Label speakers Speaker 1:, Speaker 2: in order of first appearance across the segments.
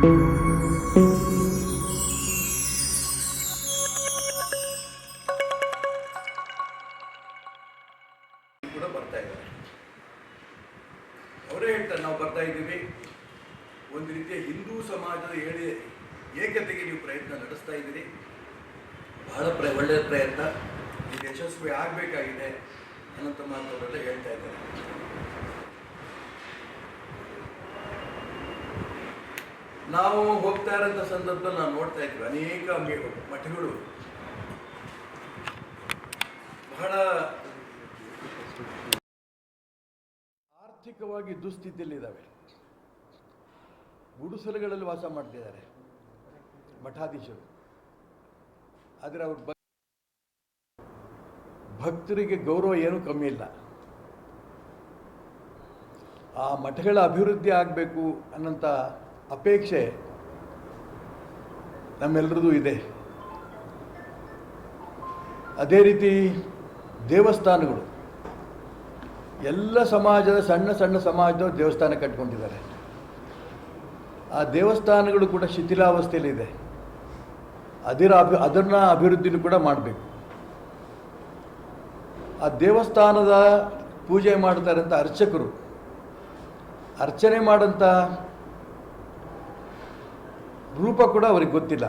Speaker 1: ಕೂಡ ಬರ್ತಾ ಇದ್ದಾರೆ ಅವರೇ ಹೇಳ್ತಾರೆ, ನಾವು ಬರ್ತಾ ಇದ್ದೀವಿ. ಒಂದು ರೀತಿಯ ಹಿಂದೂ ಸಮಾಜದ ಹೇಳಿ ಏಕತೆಗೆ ನೀವು ಪ್ರಯತ್ನ ನಡೆಸ್ತಾ ಇದ್ದೀರಿ. ಬಹಳ ಪ್ರ ಒಳ್ಳೆಯ ಪ್ರಯತ್ನ. ಇದು ಯಶಸ್ವಿ ಆಗಬೇಕಾಗಿದೆ ಅನ್ನೋಂಥ ಮಾತು ಅವರೆಲ್ಲ ಹೇಳ್ತಾ ಇದ್ದಾರೆ. ನಾವು ಹೋಗ್ತಾ ಇರೋಂಥ ಸಂದರ್ಭದಲ್ಲಿ ನಾವು ನೋಡ್ತಾ ಇದ್ವಿ ಅನೇಕ ಮಠಗಳು. ಬಹಳ ಆರ್ಥಿಕವಾಗಿ ದುಸ್ಥಿತಿಯಲ್ಲಿದ್ದಾವೆ. ಗುಡಿಸಲುಗಳಲ್ಲಿ ವಾಸ ಮಾಡ್ತಿದ್ದಾರೆ ಮಠಾಧೀಶರು. ಆದರೆ ಅವ್ರ ಭಕ್ತರಿಗೆ ಗೌರವ ಏನೂ ಕಮ್ಮಿ ಇಲ್ಲ. ಆ ಮಠಗಳ ಅಭಿವೃದ್ಧಿ ಆಗಬೇಕು ಅನ್ನೋಂಥ ಅಪೇಕ್ಷೆ ನಮ್ಮೆಲ್ಲರದು ಇದೆ. ಅದೇ ರೀತಿ ದೇವಸ್ಥಾನಗಳು. ಎಲ್ಲ ಸಮಾಜದ ಸಣ್ಣ ಸಣ್ಣ ಸಮಾಜದವರು ದೇವಸ್ಥಾನ ಕಟ್ಕೊಂಡಿದ್ದಾರೆ. ಆ ದೇವಸ್ಥಾನಗಳು ಕೂಡ ಶಿಥಿಲಾವಸ್ಥೆಯಲ್ಲಿದೆ. ಅದರ ಅಭಿ, ಅದನ್ನ ಅಭಿವೃದ್ಧಿನೂ ಕೂಡ ಮಾಡಬೇಕು. ಆ ದೇವಸ್ಥಾನದ ಪೂಜೆ ಮಾಡ್ತಾರಂಥ ಅರ್ಚಕರು. ಅರ್ಚನೆ ಮಾಡೋಂಥ ರೂಪ ಕೂಡ ಅವ್ರಿಗೆ ಗೊತ್ತಿಲ್ಲ.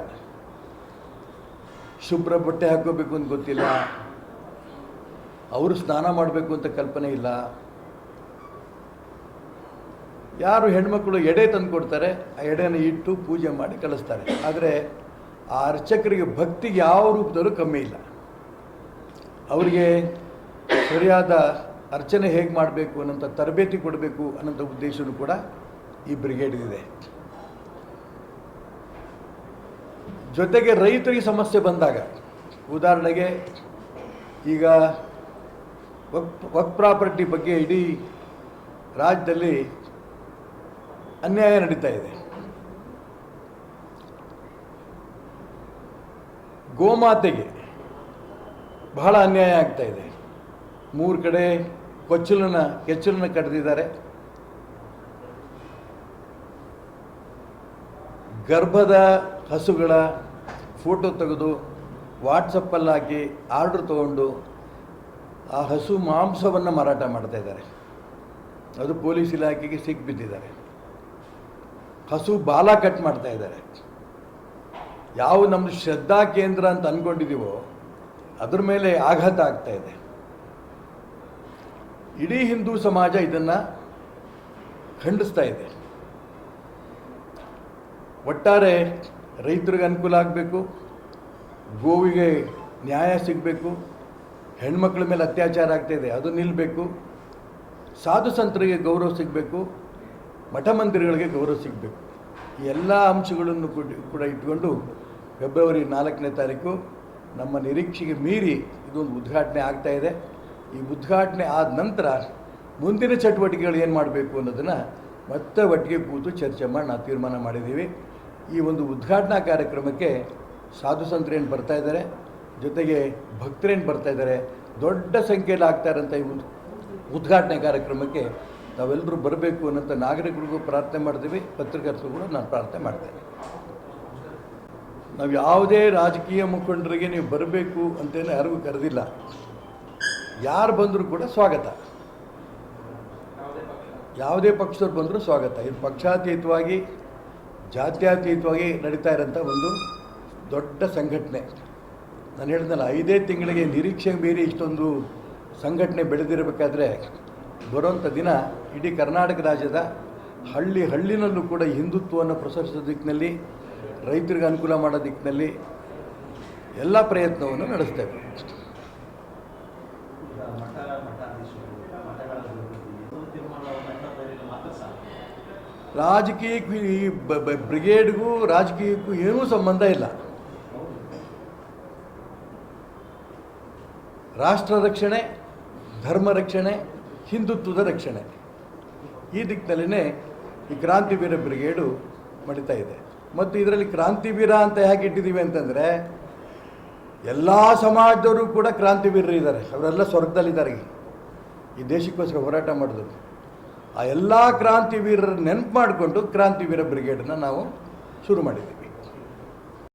Speaker 1: ಶುಭ್ರ ಬಟ್ಟೆ ಹಾಕೋಬೇಕು ಅಂತ ಗೊತ್ತಿಲ್ಲ. ಅವರು ಸ್ನಾನ ಮಾಡಬೇಕು ಅಂತ ಕಲ್ಪನೆ ಇಲ್ಲ. ಯಾರು ಹೆಣ್ಮಕ್ಳು ಎಡೆ ತಂದು ಕೊಡ್ತಾರೆ, ಆ ಎಡೆನ ಇಟ್ಟು ಪೂಜೆ ಮಾಡಿ ಕಳಿಸ್ತಾರೆ ಆದರೆ ಆ ಅರ್ಚಕರಿಗೆ ಭಕ್ತಿಗೆ ಯಾವ ರೂಪದಲ್ಲೂ ಕಮ್ಮಿ ಇಲ್ಲ. ಅವರಿಗೆ ಸರಿಯಾದ ಅರ್ಚನೆ ಹೇಗೆ ಮಾಡಬೇಕು ಅನ್ನೋಂಥ ತರಬೇತಿ ಕೊಡಬೇಕು ಅನ್ನೋಂಥ ಉದ್ದೇಶವೂ ಕೂಡ ಈ ಬ್ರಿಗೇಡ್ಗಿದೆ. ಜೊತೆಗೆ ರೈತರಿಗೆ ಸಮಸ್ಯೆ ಬಂದಾಗ, ಉದಾಹರಣೆಗೆ ಈಗ ವಕ್ ವಕ್ ಪ್ರಾಪರ್ಟಿ ಬಗ್ಗೆ ಇಡೀ ರಾಜ್ಯದಲ್ಲಿ ಅನ್ಯಾಯ ನಡೀತಾ ಇದೆ. ಗೋಮಾತೆಗೆ ಬಹಳ ಅನ್ಯಾಯ ಆಗ್ತಾ ಇದೆ. ಮೂರು ಕಡೆ ಕೊಚ್ಚಲನ್ನು, ಕೆಚ್ಚಲನ್ನು ಕಡ್ದಿದ್ದಾರೆ. ಗರ್ಭದ ಹಸುಗಳ ಫೋಟೋ ತೆಗೆದು ವಾಟ್ಸಪ್ಪಲ್ಲಿ ಹಾಕಿ ಆರ್ಡ್ರ್ ತಗೊಂಡು ಆ ಹಸು ಮಾಂಸವನ್ನು ಮಾರಾಟ ಮಾಡ್ತಾ ಇದ್ದಾರೆ. ಅದು ಪೊಲೀಸ್ ಇಲಾಖೆಗೆ ಸಿಕ್ಬಿದ್ದಿದ್ದಾರೆ. ಹಸು ಬಾಲ ಕಟ್ ಮಾಡ್ತಾ ಇದ್ದಾರೆ. ಯಾವ ನಮ್ಮ ಶ್ರದ್ಧಾ ಕೇಂದ್ರ ಅಂತ ಅಂದ್ಕೊಂಡಿದ್ದೀವೋ ಅದ್ರ ಮೇಲೆ ಆಘಾತ ಆಗ್ತಾ ಇದೆ. ಇಡೀ ಹಿಂದೂ ಸಮಾಜ ಇದನ್ನು ಖಂಡಿಸ್ತಾ ಇದೆ. ಒಟ್ಟಾರೆ ರೈತರಿಗೆ ಅನುಕೂಲ ಆಗಬೇಕು, ಗೋವಿಗೆ ನ್ಯಾಯ ಸಿಗಬೇಕು, ಹೆಣ್ಮಕ್ಳ ಮೇಲೆ ಅತ್ಯಾಚಾರ ಆಗ್ತಾ ಇದೆ, ಅದು ನಿಲ್ಲಬೇಕು ಸಾಧು ಸಂತರಿಗೆ ಗೌರವ ಸಿಗಬೇಕು, ಮಠ ಮಂದಿರಗಳಿಗೆ ಗೌರವ ಸಿಗಬೇಕು. ಈ ಎಲ್ಲ ಅಂಶಗಳನ್ನು ಕೂಡ ಕೂಡ ಇಟ್ಕೊಂಡು ಫೆಬ್ರವರಿ ನಾಲ್ಕನೇ ತಾರೀಕು ನಮ್ಮ ನಿರೀಕ್ಷೆಗೆ ಮೀರಿ ಇದೊಂದು ಉದ್ಘಾಟನೆ ಆಗ್ತಾಯಿದೆ ಈ ಉದ್ಘಾಟನೆ ಆದ ನಂತರ ಮುಂದಿನ ಚಟುವಟಿಕೆಗಳು ಏನು ಮಾಡಬೇಕು ಅನ್ನೋದನ್ನು ಮತ್ತೆ ಒಟ್ಟಿಗೆ ಕೂತು ಚರ್ಚೆ ಮಾಡಿ ನಾವು ತೀರ್ಮಾನ ಮಾಡಿದ್ದೀವಿ. ಈ ಒಂದು ಉದ್ಘಾಟನಾ ಕಾರ್ಯಕ್ರಮಕ್ಕೆ ಸಾಧು ಸಂತರೇನು ಬರ್ತಾ ಇದ್ದಾರೆ, ಜೊತೆಗೆ ಭಕ್ತರೇನು ಬರ್ತಾ ಇದ್ದಾರೆ, ದೊಡ್ಡ ಸಂಖ್ಯೆಯಲ್ಲಿ ಆಗ್ತಾ ಇರೋಂಥ ಈ ಉದ್ ಉದ್ಘಾಟನೆ ಕಾರ್ಯಕ್ರಮಕ್ಕೆ ತಾವೆಲ್ಲರೂ ಬರಬೇಕು ಅನ್ನೋಂಥ ನಾಗರಿಕರಿಗೂ ಪ್ರಾರ್ಥನೆ ಮಾಡ್ತೀವಿ ಪತ್ರಕರ್ತರು ಕೂಡ ನಾನು ಪ್ರಾರ್ಥನೆ ಮಾಡ್ತೇನೆ. ನಾವು ಯಾವುದೇ ರಾಜಕೀಯ ಮುಖಂಡರಿಗೆ ನೀವು ಬರಬೇಕು ಅಂತೇನು ಯಾರಿಗೂ ಕರೆದಿಲ್ಲ. ಯಾರು ಬಂದರೂ ಕೂಡ ಸ್ವಾಗತ. ಯಾವುದೇ ಪಕ್ಷದವ್ರು ಬಂದರೂ ಸ್ವಾಗತ. ಇದು ಪಕ್ಷಾತೀತವಾಗಿ, ಜಾತ್ಯಾತೀತವಾಗಿ ನಡೀತಾ ಇರೋಂಥ ಒಂದು ದೊಡ್ಡ ಸಂಘಟನೆ. ನಾನು ಹೇಳಿದ್ನಲ್ಲ, ಐದೇ ತಿಂಗಳಿಗೆ ನಿರೀಕ್ಷೆ ಮೀರಿ ಇಷ್ಟೊಂದು ಸಂಘಟನೆ ಬೆಳೆದಿರಬೇಕಾದ್ರೆ ಬರೋಂಥ ದಿನ ಇಡೀ ಕರ್ನಾಟಕ ರಾಜ್ಯದ ಹಳ್ಳಿ ಹಳ್ಳಿನಲ್ಲೂ ಕೂಡ ಹಿಂದುತ್ವವನ್ನು ಪ್ರಸರಿಸೋ ದಿಕ್ಕಿನಲ್ಲಿ, ರೈತರಿಗೆ ಅನುಕೂಲ ಮಾಡೋ ದಿಕ್ಕಿನಲ್ಲಿ ಎಲ್ಲ ಪ್ರಯತ್ನವನ್ನು ನಡೆಸ್ತೇವೆ
Speaker 2: ಈಗ ಮಠ ಮಠಾಧೀಶರು ಮಠಗಳ ಅಭಿವೃದ್ಧಿ ಇದು ತೀರ್ಮಾನವನ್ನು ಇನ್ನೂ ಬರೀಲಿ ಮಾತ್ರ ಸಾಕು
Speaker 1: ರಾಜಕೀಯಕ್ಕೂ ಈ ಬ್ರಿಗೇಡ್ಗೂ ರಾಜಕೀಯಕ್ಕೂ ಏನೂ ಸಂಬಂಧ ಇಲ್ಲ. ರಾಷ್ಟ್ರ ರಕ್ಷಣೆ, ಧರ್ಮ ರಕ್ಷಣೆ, ಹಿಂದುತ್ವದ ರಕ್ಷಣೆ. ಈ ದಿಕ್ಕಿನಲ್ಲಿನೇ ಈ ಕ್ರಾಂತಿವೀರ ಬ್ರಿಗೇಡು ಮಡಿತಾ ಇದೆ. ಮತ್ತು ಇದರಲ್ಲಿ ಕ್ರಾಂತಿವೀರ ಅಂತ ಯಾಕೆ ಇಟ್ಟಿದ್ದೀವಿ ಅಂತಂದರೆ, ಎಲ್ಲ ಸಮಾಜದವರು ಕೂಡ ಕ್ರಾಂತಿವೀರರು ಇದ್ದಾರೆ ಅವರೆಲ್ಲ ಸ್ವರ್ಗದಲ್ಲಿದ್ದಾರೆ. ಈ ದೇಶಕ್ಕೋಸ್ಕರ ಹೋರಾಟ ಮಾಡಿದ್ರು ಆ ಎಲ್ಲ ಕ್ರಾಂತಿವೀರರ ನೆನಪು ಮಾಡಿಕೊಂಡು ಕ್ರಾಂತಿವೀರ ಬ್ರಿಗೇಡನ್ನು ನಾವು ಶುರು ಮಾಡಿದ್ದೀವಿ.